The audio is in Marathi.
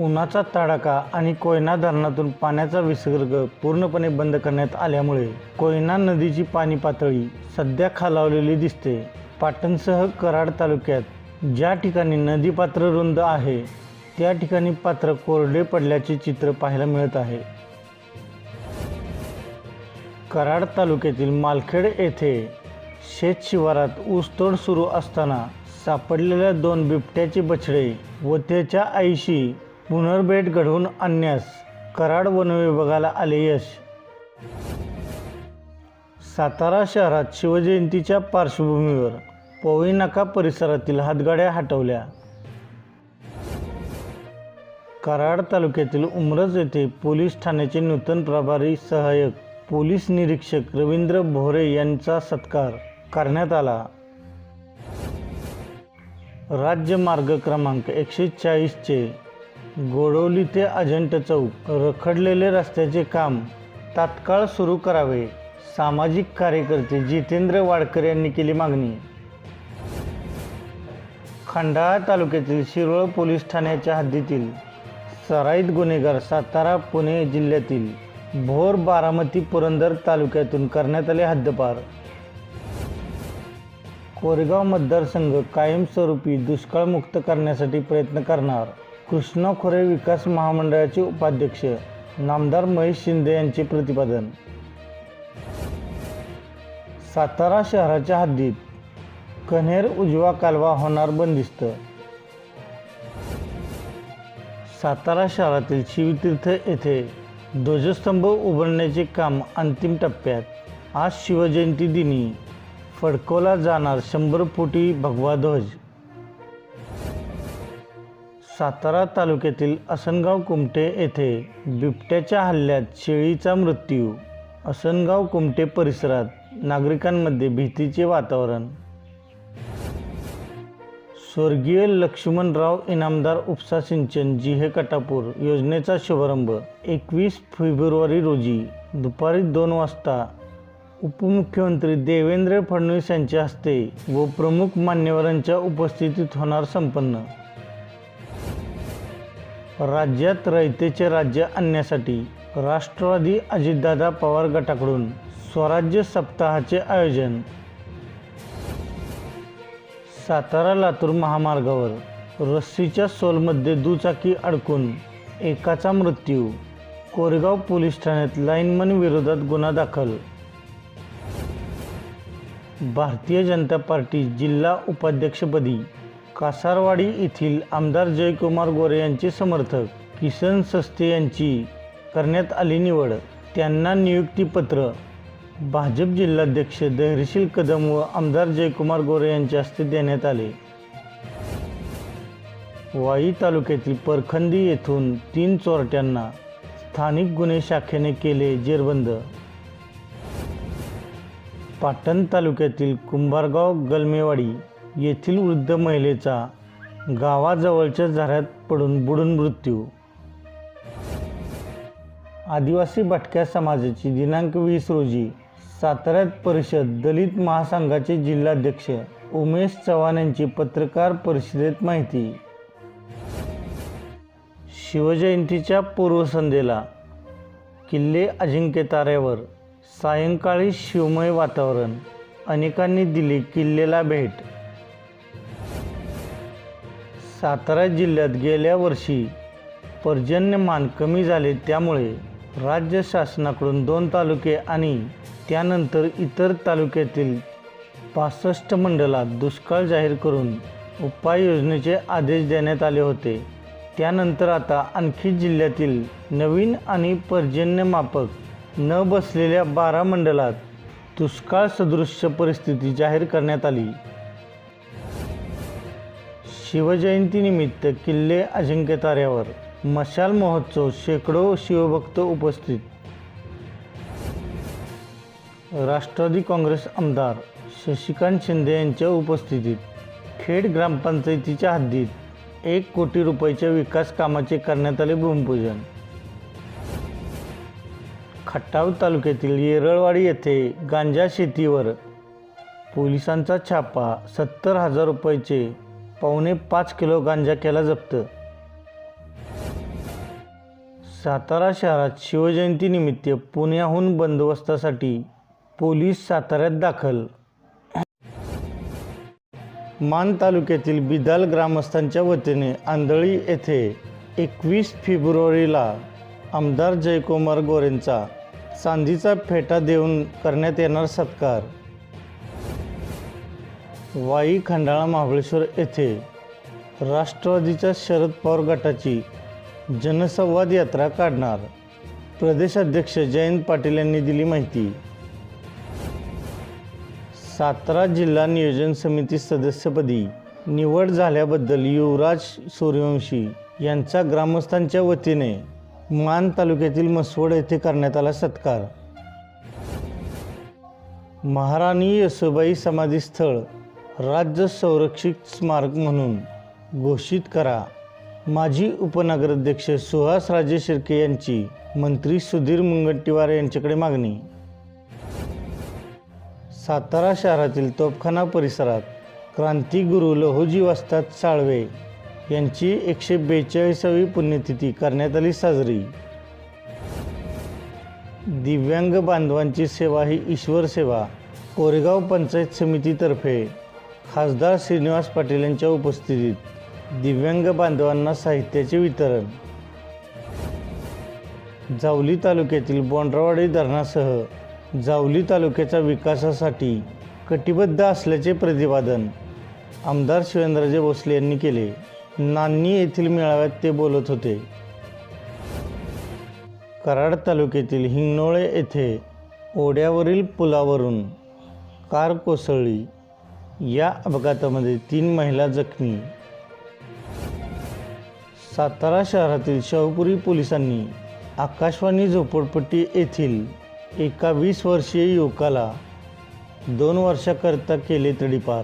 उन्हाचा तडाखा आणि कोयना धरणातून पाण्याचा विसर्ग पूर्णपणे बंद करण्यात आल्यामुळे कोयना नदीची पाणी पातळी सध्या खालावलेली दिसते. पाटणसह कराड तालुक्यात ज्या ठिकाणी नदीपात्र रुंद आहे त्या ठिकाणी पात्र कोरडे पडल्याचे चित्र पाहायला मिळत आहे. कराड तालुक्यातील मालखेड येथे शेत शिवारात ऊसतोड सुरू असताना सापडलेल्या दोन बिबट्याचे बछडे व त्याच्या आईशी पुनर्भेट घडवून आणण्यास कराड वनविभागाला आले यश. सातारा शहरात शिवजयंतीच्या पार्श्वभूमीवर पोवईनाका परिसरातील हातगाड्या हटवल्या. कराड तालुक्यातील उमरज येथे पोलीस ठाण्याचे नूतन प्रभारी सहाय्यक पोलीस निरीक्षक रवींद्र भोरे यांचा सत्कार करण्यात आला. राज्य मार्ग क्रमांक एकशे चाळीसचे गोडवली ते अजंट चौक रखडलेले रस्त्याचे काम तात्काळ सुरू करावे. सामाजिक कार्यकर्ते जितेंद्र वाडकर यांनी केली मागणी. खंडाळा तालुक्यातील शिरोळ पोलीस ठाण्याच्या हद्दीतील सराईत गुन्हेगार सातारा पुणे जिल्ह्यातील भोर बारामती पुरंदर तालुक्यातून करण्यात आले हद्दपार. कोरेगाव मतदारसंघ कायमस्वरूपी दुष्काळमुक्त करण्यासाठी प्रयत्न करणार. कृष्णा खोरे विकास महामंडळाचे उपाध्यक्ष नामदार महेश शिंदे यांचे प्रतिपादन. सातारा शहराच्या हद्दीत कन्हेर उजवा कालवा होणार बंदिस्त. सातारा शहरातील शिवतीर्थ येथे ध्वजस्तंभ उभारण्याचे काम अंतिम टप्प्यात. आज शिवजयंती दिनी फडकवला जाणार शंभर फुटी भगवा ध्वज. सातारा तालुक्यातील असनगाव कुमटे येथे बिबट्याच्या हल्ल्यात शेळीचा मृत्यू. असनगाव कुमटे परिसरात नागरिकांमध्ये भीतीचे वातावरण. स्वर्गीय लक्ष्मणराव इनामदार उपसा सिंचन जिहे कटापूर योजनेचा शुभारंभ एकवीस फेब्रुवारी रोजी दुपारी दोन वाजता उपमुख्यमंत्री देवेंद्र फडणवीस यांच्या हस्ते व प्रमुख मान्यवरांच्या उपस्थितीत होणार संपन्न. राज्यात रयतेचे राज्य आणण्यासाठी राष्ट्रवादी अजितदादा पवार गटाकडून स्वराज्य सप्ताहाचे आयोजन. सातारा लातूर महामार्गावर रस्सीच्या सोलमध्ये दुचाकी अडकून एकाचा मृत्यू. कोरेगाव पोलीस ठाण्यात लाईनमन विरोधात गुन्हा दाखल. भारतीय जनता पार्टी जिल्हा उपाध्यक्षपदी कासारवाडी येथील आमदार जयकुमार गोरे यांचे समर्थक किसन सस्ते यांची करण्यात आली निवड. त्यांना नियुक्तीपत्र भाजप जिल्हाध्यक्ष धैर्यशील कदम व आमदार जयकुमार गोरे यांच्या हस्ते देण्यात आले. वाई तालुक्यातील परखंदी येथून तीन चोरट्यांना स्थानिक गुन्हे शाखेने केले जेरबंद. पाटण तालुक्यातील कुंभारगाव गलमेवाडी येथील वृद्ध महिलेचा गावाजवळच्या झऱ्यात पडून बुडून मृत्यू. आदिवासी भटक्या समाजाची दिनांक वीस रोजी साताऱ्यात परिषद दलित महासंघाचे जिल्हाध्यक्ष उमेश चव्हाण यांची पत्रकार परिषदेत माहिती. शिवजयंतीच्या पूर्वसंध्येला किल्ले अजिंक्य ताऱ्यावर सायंकाळी शिवमय वातावरण. अनेकांनी दिली किल्लेला भेट. सातारा जिल्ह्यात गेल्या वर्षी पर्जन्यमान कमी झाले त्यामुळे राज्य शासनाकडून दोन तालुके आणि त्यानंतर इतर तालुक्यातील पासष्ट मंडलात दुष्काळ जाहीर करून उपाययोजनेचे आदेश देण्यात आले होते. त्यानंतर आता आणखी जिल्ह्यातील नवीन आणि पर्जन्यमापक न बसलेल्या बारा मंडलात दुष्काळ सदृश्य परिस्थिती जाहीर करण्यात आली. शिवजयंतीनिमित्त किल्ले अजिंक्यताऱ्यावर मशाल महोत्सव शेकडो शिवभक्त उपस्थित. राष्ट्रवादी काँग्रेस आमदार शशिकांत शिंदे यांच्या उपस्थितीत खेड ग्रामपंचायतीच्या हद्दीत एक कोटी रुपयाच्या विकास कामाचे करण्यात आले भूमिपूजन. खटाव तालुक्यातील येरळवाडी येथे गांजा शेतीवर पोलिसांचा छापा सत्तर हजार रुपयाचे पावणे पाच किलो गांजा केला जप्त. सातारा शहरात शिवजयंतीनिमित्त पुण्याहून बंदोबस्तासाठी पोलीस साताऱ्यात दाखल. मान तालुक्यातील बिदाल ग्रामस्थांच्या वतीने आंधळी येथे एकवीस फेब्रुवारीला आमदार जयकुमार गोरेंचा चांदीचा फेटा देऊन करण्यात येणार सत्कार. वाई खंडाळा महाबळेश्वर येथे राष्ट्रवादीच्या शरद पवार गटाची जनसंवाद यात्रा काढणार. प्रदेशाध्यक्ष जयंत पाटील यांनी दिली माहिती. सातारा जिल्हा नियोजन समिती सदस्यपदी निवड झाल्याबद्दल युवराज सूर्यवंशी यांचा ग्रामस्थांच्या वतीने मान तालुक्यातील मसवड येथे करण्यात आला सत्कार. महाराणी यशोबाई समाधीस्थळ राज्य संरक्षित स्मारक म्हणून घोषित करा. माजी उपनगराध्यक्ष सुहास राजे शिर्के यांची मंत्री सुधीर मुनगंटीवार यांच्याकडे मागणी. सातारा शहरातील तोपखाना परिसरात क्रांतिगुरू लहोजी वस्ताद साळवे यांची एकशे बेचाळीसावी पुण्यतिथी करण्यात आली साजरी. दिव्यांग बांधवांची सेवा ही ईश्वर सेवा कोरेगाव पंचायत समितीतर्फे खासदार श्रीनिवास पाटील यांच्या उपस्थितीत दिव्यांग बांधवांना साहित्याचे वितरण. जावली तालुक्यातील बोंड्रावाडी धरणासह जावली तालुक्याच्या विकासासाठी कटिबद्ध असल्याचे प्रतिपादन आमदार शिवेंद्रजे भोसले यांनी केले. नान्नी येथील मेळाव्यात ते बोलत होते. कराड तालुक्यातील हिंगणोळे येथे ओढ्यावरील पुलावरून कार कोसळली. या अपघातामध्ये तीन महिला जखमी. सातारा शहरातील शाहूपुरी पोलिसांनी आकाशवाणी झोपडपट्टी येथील एका वीस वर्षीय युवकाला दोन वर्षाकरता केले तडीपार.